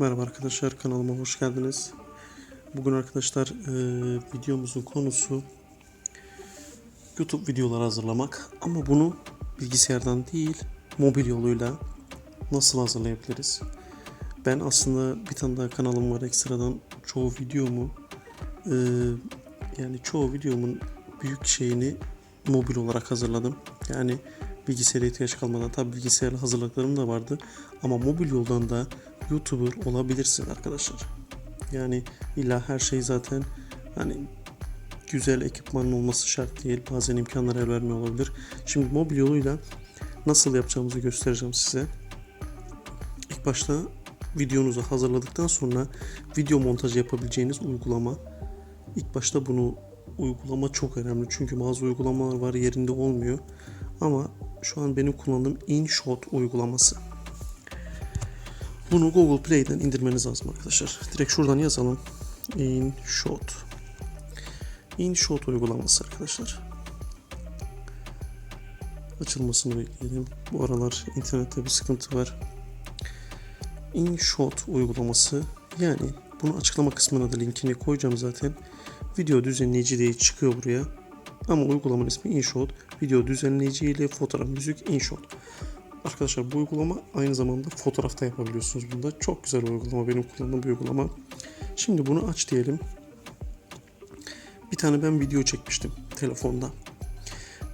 Merhaba arkadaşlar kanalıma hoş geldiniz. Bugün arkadaşlar e, videomuzun konusu YouTube videoları hazırlamak ama bunu bilgisayardan değil mobil yoluyla nasıl hazırlayabiliriz? Ben aslında bir tane daha kanalım var ekstradan çoğu videomu e, yani çoğu videomun büyük şeyini mobil olarak hazırladım. Yani bilgisayara ihtiyaç kalmadan tabi bilgisayarla hazırlıklarım da vardı ama mobil yoldan da YouTuber olabilirsin arkadaşlar. Yani illa her şey zaten hani güzel ekipmanın olması şart değil. Bazen imkanlar el vermiyor olabilir. Şimdi mobil yoluyla nasıl yapacağımızı göstereceğim size. İlk başta videonuzu hazırladıktan sonra video montajı yapabileceğiniz uygulama. İlk başta bunu uygulama çok önemli. Çünkü bazı uygulamalar var yerinde olmuyor. Ama şu an benim kullandığım InShot uygulaması. Bunu Google Play'den indirmeniz lazım arkadaşlar. Direkt şuradan yazalım. InShot. InShot uygulaması arkadaşlar. Açılmasını bekleyelim. Bu aralar internette bir sıkıntı var. InShot uygulaması yani bunu açıklama kısmına da linkini koyacağım zaten. Video düzenleyici diye çıkıyor buraya. Ama uygulamanın ismi InShot. Video düzenleyici ile fotoğraf, müzik InShot. Arkadaşlar bu uygulama aynı zamanda fotoğrafta yapabiliyorsunuz bunda. Çok güzel uygulama. Benim kullandığım bir uygulama. Şimdi bunu aç diyelim. Bir tane ben video çekmiştim telefonda.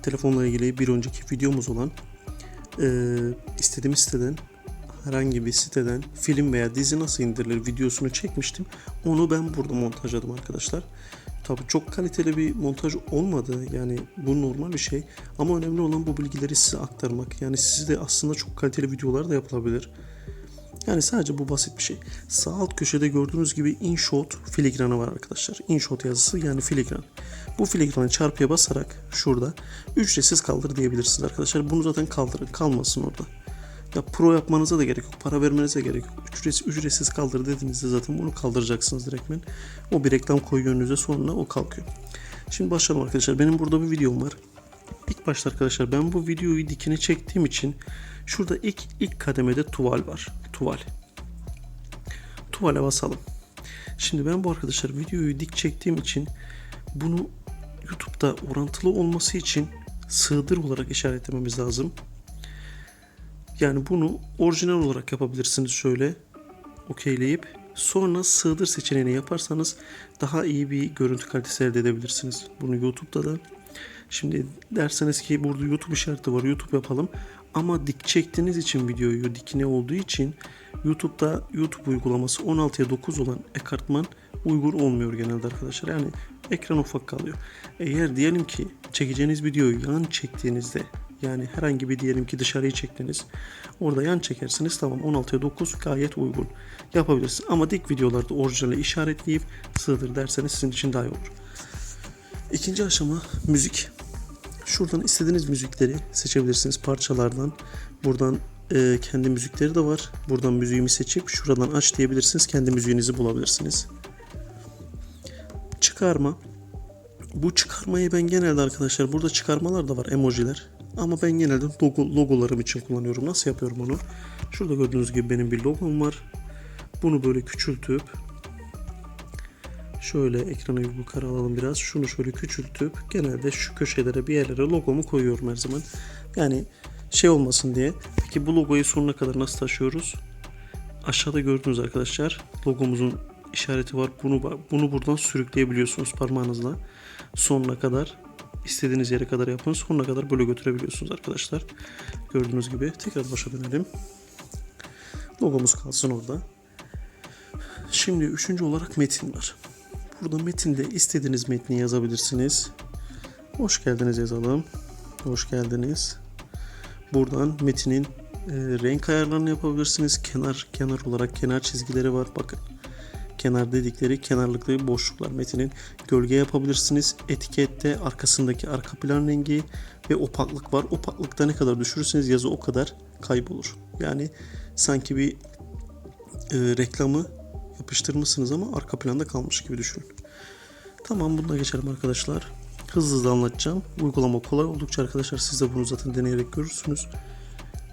Telefonla ilgili bir önceki videomuz olan e, istediğimiz siteden herhangi bir siteden film veya dizi nasıl indirilir videosunu çekmiştim. Onu ben burada montajladım arkadaşlar. Tabi çok kaliteli bir montaj olmadı. Yani bu normal bir şey. Ama önemli olan bu bilgileri size aktarmak. Yani sizi de aslında çok kaliteli videolar da yapılabilir. Yani sadece bu basit bir şey. Sağ alt köşede gördüğünüz gibi InShot filigranı var arkadaşlar. InShot yazısı yani filigran. Bu filigranı çarpıya basarak şurada ücretsiz kaldır diyebilirsiniz arkadaşlar. Bunu zaten kaldırın kalmasın orada. Ya pro yapmanıza da gerek yok. Para vermenize gerek yok. Ücretsiz, ücretsiz kaldır dediğinizde zaten bunu kaldıracaksınız direktmen. O bir reklam koyuyor önünüze sonra o kalkıyor. Şimdi başlayalım arkadaşlar. Benim burada bir videom var. İlk başta arkadaşlar ben bu videoyu dikine çektiğim için şurada ilk ilk kademede tuval var. Tuval. Tuvale basalım. Şimdi ben bu arkadaşlar videoyu dik çektiğim için bunu YouTube'da orantılı olması için sığdır olarak işaretlememiz lazım. Yani bunu orijinal olarak yapabilirsiniz şöyle okeyleyip sonra sığdır seçeneğini yaparsanız daha iyi bir görüntü kalitesi elde edebilirsiniz. Bunu YouTube'da da şimdi derseniz ki burada YouTube işareti var YouTube yapalım ama dik çektiğiniz için videoyu dikine olduğu için YouTube'da YouTube uygulaması 16'ya 9 olan ekartman uygun olmuyor genelde arkadaşlar. Yani ekran ufak kalıyor. Eğer diyelim ki çekeceğiniz videoyu yan çektiğinizde yani herhangi bir diyelim ki dışarıyı çektiniz. Orada yan çekersiniz tamam 16'ya 9 gayet uygun yapabilirsiniz. Ama dik videolarda orijinali işaretleyip sığdır derseniz sizin için daha iyi olur. İkinci aşama müzik. Şuradan istediğiniz müzikleri seçebilirsiniz parçalardan. Buradan e, kendi müzikleri de var. Buradan müziğimi seçip şuradan aç diyebilirsiniz. Kendi müziğinizi bulabilirsiniz. Çıkarma. Bu çıkarmayı ben genelde arkadaşlar burada çıkarmalar da var emojiler. Ama ben genelde logo, logolarım için kullanıyorum. Nasıl yapıyorum onu? Şurada gördüğünüz gibi benim bir logom var. Bunu böyle küçültüp şöyle ekranı yukarı alalım biraz. Şunu şöyle küçültüp genelde şu köşelere bir yerlere logomu koyuyorum her zaman. Yani şey olmasın diye. Peki bu logoyu sonuna kadar nasıl taşıyoruz? Aşağıda gördüğünüz arkadaşlar logomuzun işareti var. Bunu bunu buradan sürükleyebiliyorsunuz parmağınızla. Sonuna kadar istediğiniz yere kadar yapın. Sonuna kadar böyle götürebiliyorsunuz arkadaşlar. Gördüğünüz gibi tekrar başa dönelim. Logomuz kalsın orada. Şimdi üçüncü olarak metin var. Burada metinde istediğiniz metni yazabilirsiniz. Hoş geldiniz yazalım. Hoş geldiniz. Buradan metinin e, renk ayarlarını yapabilirsiniz. Kenar kenar olarak kenar çizgileri var. Bakın kenar dedikleri kenarlıklı boşluklar metinin gölge yapabilirsiniz. Etikette arkasındaki arka plan rengi ve opaklık var. Opaklıkta ne kadar düşürürseniz yazı o kadar kaybolur. Yani sanki bir e, reklamı yapıştırmışsınız ama arka planda kalmış gibi düşünün. Tamam bunda geçelim arkadaşlar. Hızlı hızlı anlatacağım. Uygulama kolay oldukça arkadaşlar siz de bunu zaten deneyerek görürsünüz.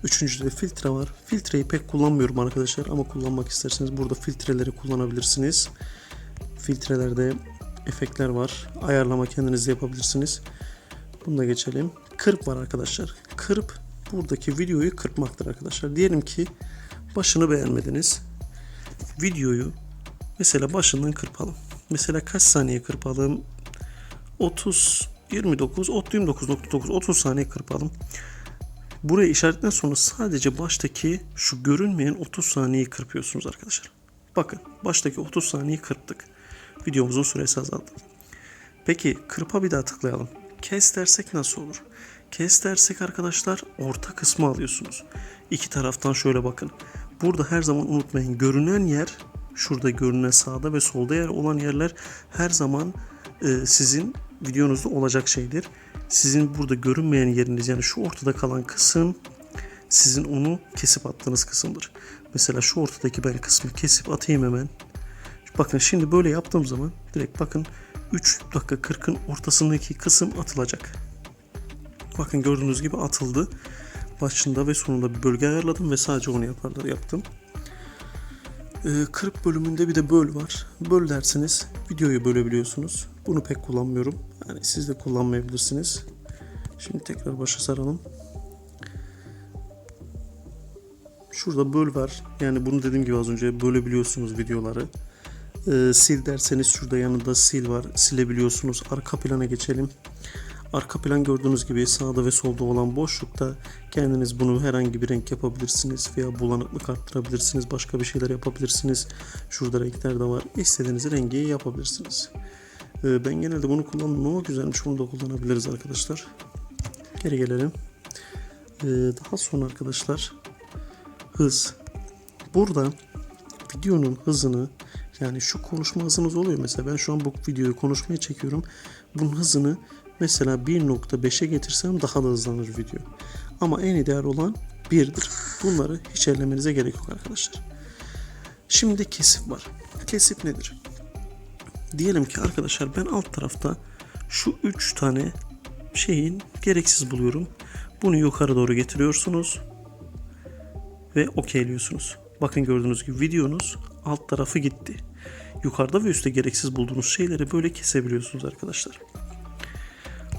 Üçüncüde filtre var. Filtreyi pek kullanmıyorum arkadaşlar ama kullanmak isterseniz burada filtreleri kullanabilirsiniz. Filtrelerde efektler var. Ayarlama kendiniz yapabilirsiniz. Bunu da geçelim. Kırp var arkadaşlar. Kırp buradaki videoyu kırpmaktır arkadaşlar. Diyelim ki başını beğenmediniz. Videoyu mesela başından kırpalım. Mesela kaç saniye kırpalım? 30 29 29.9 30 saniye kırpalım. Buraya işaretten sonra sadece baştaki şu görünmeyen 30 saniyeyi kırpıyorsunuz arkadaşlar. Bakın baştaki 30 saniyeyi kırptık. Videomuzun süresi azaldı. Peki kırpa bir daha tıklayalım. Kes dersek nasıl olur? Kes dersek arkadaşlar orta kısmı alıyorsunuz. İki taraftan şöyle bakın. Burada her zaman unutmayın görünen yer şurada görünen sağda ve solda yer olan yerler her zaman e, sizin videonuzda olacak şeydir. Sizin burada görünmeyen yeriniz yani şu ortada kalan kısım sizin onu kesip attığınız kısımdır. Mesela şu ortadaki ben kısmı kesip atayım hemen. Bakın şimdi böyle yaptığım zaman direkt bakın 3 dakika 40'ın ortasındaki kısım atılacak. Bakın gördüğünüz gibi atıldı. Başında ve sonunda bir bölge ayarladım ve sadece onu yaparlar yaptım. Ee, 40 bölümünde bir de böl var. Böl derseniz videoyu bölebiliyorsunuz. Bunu pek kullanmıyorum. Yani siz de kullanmayabilirsiniz. Şimdi tekrar başa saralım. Şurada böl var. Yani bunu dediğim gibi az önce bölebiliyorsunuz videoları. Ee, sil derseniz şurada yanında sil var. Silebiliyorsunuz. Arka plana geçelim. Arka plan gördüğünüz gibi sağda ve solda olan boşlukta kendiniz bunu herhangi bir renk yapabilirsiniz veya bulanıklık arttırabilirsiniz. Başka bir şeyler yapabilirsiniz. Şurada renkler de var. İstediğiniz rengi yapabilirsiniz. Ee, ben genelde bunu kullanmam ama güzelmiş. Bunu da kullanabiliriz arkadaşlar. Geri gelelim. Ee, daha sonra arkadaşlar hız. Burada videonun hızını yani şu konuşma hızınız oluyor mesela ben şu an bu videoyu konuşmaya çekiyorum. Bunun hızını mesela 1.5'e getirsem daha da hızlanır video. Ama en ideal olan 1'dir. Bunları hiç ellemenize gerek yok arkadaşlar. Şimdi kesip var. Kesip nedir? Diyelim ki arkadaşlar ben alt tarafta şu 3 tane şeyin gereksiz buluyorum. Bunu yukarı doğru getiriyorsunuz ve okeyliyorsunuz. Bakın gördüğünüz gibi videonuz alt tarafı gitti. Yukarıda ve üstte gereksiz bulduğunuz şeyleri böyle kesebiliyorsunuz arkadaşlar.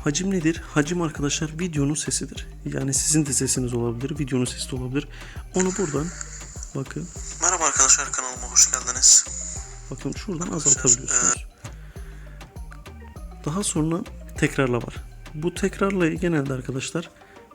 Hacim nedir? Hacim arkadaşlar videonun sesidir. Yani sizin de sesiniz olabilir, videonun sesi de olabilir. Onu buradan bakın. Merhaba arkadaşlar kanalıma hoş geldiniz. Bakın şuradan azaltabiliyorsunuz. Daha sonra tekrarla var. Bu tekrarlayı genelde arkadaşlar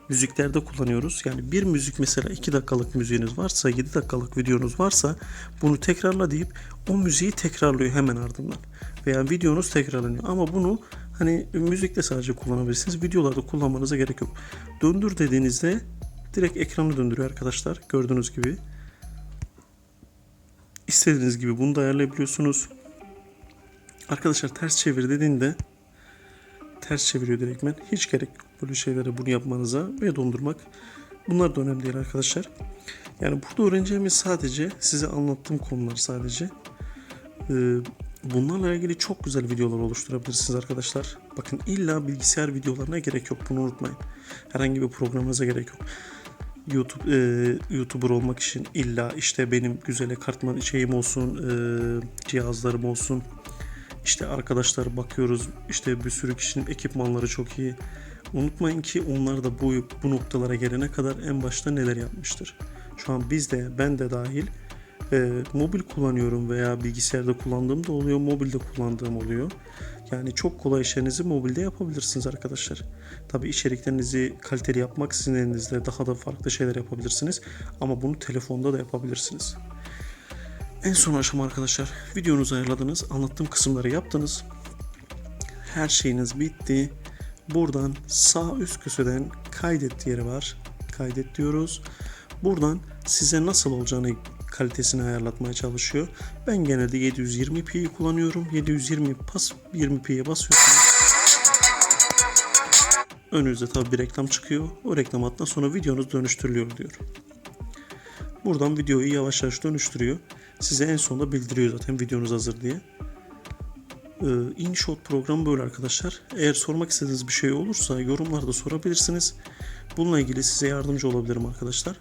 müziklerde kullanıyoruz. Yani bir müzik mesela 2 dakikalık müziğiniz varsa 7 dakikalık videonuz varsa bunu tekrarla deyip o müziği tekrarlıyor hemen ardından. Veya videonuz tekrarlanıyor. Ama bunu hani müzikte sadece kullanabilirsiniz. Videolarda kullanmanıza gerek yok. Döndür dediğinizde direkt ekranı döndürüyor arkadaşlar. Gördüğünüz gibi. İstediğiniz gibi bunu da ayarlayabiliyorsunuz. Arkadaşlar ters çevir dediğinde ters çeviriyor direktmen. Hiç gerek yok böyle şeylere bunu yapmanıza ve dondurmak. Bunlar da önemli değil arkadaşlar. Yani burada öğreneceğimiz sadece size anlattığım konular sadece. Ee, bunlarla ilgili çok güzel videolar oluşturabilirsiniz arkadaşlar. Bakın illa bilgisayar videolarına gerek yok bunu unutmayın. Herhangi bir programınıza gerek yok. YouTube e, YouTuber olmak için illa işte benim güzel kartma şeyim olsun, e, cihazlarım olsun. İşte arkadaşlar bakıyoruz işte bir sürü kişinin ekipmanları çok iyi. Unutmayın ki onlar da bu, bu noktalara gelene kadar en başta neler yapmıştır. Şu an biz de ben de dahil e, mobil kullanıyorum veya bilgisayarda kullandığım da oluyor, mobilde kullandığım oluyor. Yani çok kolay işlerinizi mobilde yapabilirsiniz arkadaşlar. Tabi içeriklerinizi kaliteli yapmak sizin elinizde daha da farklı şeyler yapabilirsiniz. Ama bunu telefonda da yapabilirsiniz. En son aşama arkadaşlar videonuzu ayarladınız, anlattığım kısımları yaptınız. Her şeyiniz bitti. Buradan sağ üst köşeden kaydet yeri var. Kaydet diyoruz. Buradan size nasıl olacağını kalitesini ayarlatmaya çalışıyor. Ben genelde 720p'yi kullanıyorum. 720 pas 20p'ye basıyorsunuz. Önünüzde tabi bir reklam çıkıyor. O reklam hatta sonra videonuz dönüştürülüyor diyor. Buradan videoyu yavaş yavaş dönüştürüyor. Size en sonunda bildiriyor zaten videonuz hazır diye. Ee, InShot programı böyle arkadaşlar. Eğer sormak istediğiniz bir şey olursa yorumlarda sorabilirsiniz. Bununla ilgili size yardımcı olabilirim arkadaşlar.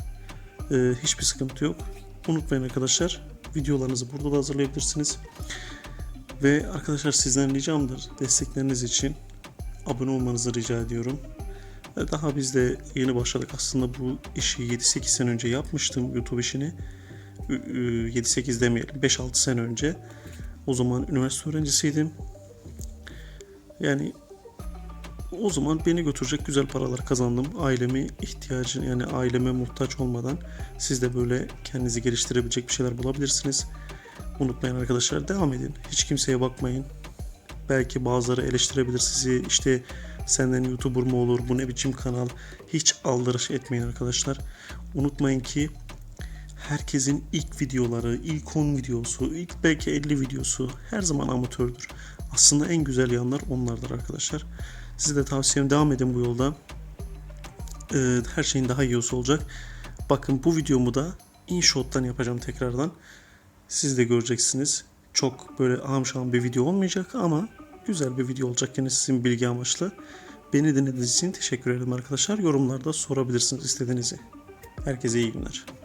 Ee, hiçbir sıkıntı yok. Unutmayın arkadaşlar. Videolarınızı burada da hazırlayabilirsiniz. Ve arkadaşlar sizden ricamdır destekleriniz için abone olmanızı rica ediyorum. Daha biz de yeni başladık aslında bu işi 7-8 sene önce yapmıştım YouTube işini. Ü- ü- 7-8 demeyelim 5-6 sene önce. O zaman üniversite öğrencisiydim. Yani o zaman beni götürecek güzel paralar kazandım. Ailemi ihtiyacı yani aileme muhtaç olmadan siz de böyle kendinizi geliştirebilecek bir şeyler bulabilirsiniz. Unutmayın arkadaşlar devam edin. Hiç kimseye bakmayın. Belki bazıları eleştirebilir sizi. İşte senden YouTuber mu olur? Bu ne biçim kanal? Hiç aldırış etmeyin arkadaşlar. Unutmayın ki herkesin ilk videoları, ilk 10 videosu, ilk belki 50 videosu her zaman amatördür. Aslında en güzel yanlar onlardır arkadaşlar. Size de tavsiyem devam edin bu yolda. Ee, her şeyin daha iyi olacak. Bakın bu videomu da InShot'tan yapacağım tekrardan. Siz de göreceksiniz. Çok böyle ahım bir video olmayacak ama güzel bir video olacak yine sizin bilgi amaçlı. Beni dinlediğiniz için teşekkür ederim arkadaşlar. Yorumlarda sorabilirsiniz istediğinizi. Herkese iyi günler.